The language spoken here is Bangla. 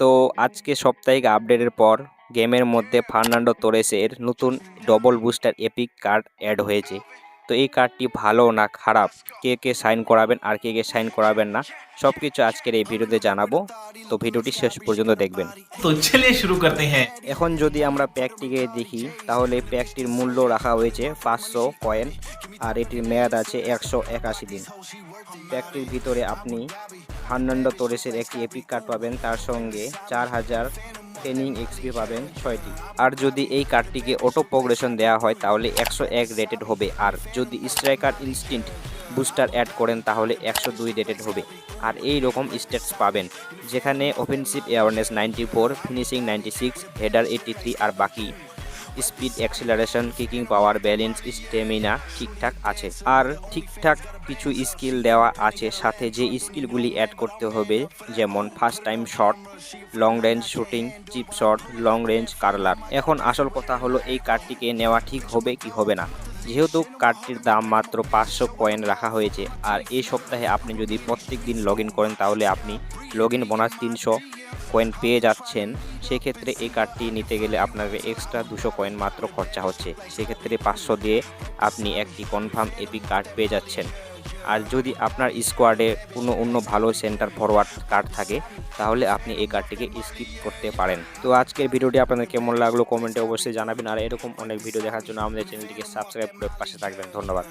তো আজকে সাপ্তাহিক আপডেটের পর গেমের মধ্যে ফার্নান্ডো তোরেসের নতুন double booster epic card add হয়েছে। তো এই কার্ডটি ভালো না খারাপ? কে কে সাইন করাবেন আর কে কে সাইন করাবেন না সব কিছু আজকের এই ভিডিওতে জানাব। তো ভিডিওটি শেষ পর্যন্ত দেখবেন। তো চলে শুরু করতে হ্যাঁ। এখন যদি আমরা প্যাকটিকে দেখি তাহলে প্যাকটির মূল্য রাখা হয়েছে পাঁচশো কয়েন আর এটির মেয়াদ আছে একশো একাশি দিন। প্যাকটির ভিতরে আপনি ফার্নান্ডো তোরেসের একটি এপিক কার্ড পাবেন, তার সঙ্গে চার হাজার ট্রেনিং এক্সপি পাবেন ছয়টি। আর যদি এই কার্ডটিকে অটো প্রোগ্রেশন দেওয়া হয়, তাহলে একশো এক রেটেড হবে। আর যদি স্ট্রাইকার ইনস্টিন্ট বুস্টার অ্যাড করেন, তাহলে একশো দুই রেটেড হবে। আর এই রকম স্ট্যাটস পাবেন, যেখানে offensive awareness ninety four finishing ninety six header eighty three আর বাকি speed acceleration, kicking power, balance, stamina ঠিকঠাক আছে। আর ঠিকঠাক কিছু স্কিল দেওয়া আছে, সাথে যে স্কিলগুলি অ্যাড করতে হবে, যেমন first time shot long range shooting chip shot long range curler এখন আসল কথা হলো, এই কার্ডটিকে নেওয়া ঠিক হবে কি হবে না। যেহেতু কার্ডটির দাম মাত্র পাঁচশো কয়েন রাখা হয়েছে, আর এই সপ্তাহে আপনি যদি প্রত্যেক দিন লগ করেন, তাহলে আপনি লগ ইন বোনাস তিনশো কয়েন পেয়ে যাচ্ছেন। সেক্ষেত্রে এই কার্ডটি নিতে গেলে আপনাকে এক্সট্রা দুশো কয়েন মাত্র খরচা হচ্ছে। সেক্ষেত্রে পাঁচশো দিয়ে আপনি একটি কনফার্ম এপি কার্ড পেয়ে যাচ্ছেন। আর যদি আপনার স্কোয়াডে কোনো অন্য ভালো সেন্টার ফরওয়ার্ড কার্ড থাকে, তাহলে আপনি এই কার্ডটিকে স্কিপ করতে পারেন। তো আজকের ভিডিওটি আপনাদের কেমন লাগল? কমেন্টে অবশ্যই জানাবেন। আর এরকম অনেক ভিডিও দেখার জন্য আমাদের চ্যানেলটিকে সাবস্ক্রাইব করে পাশে থাকবেন। ধন্যবাদ।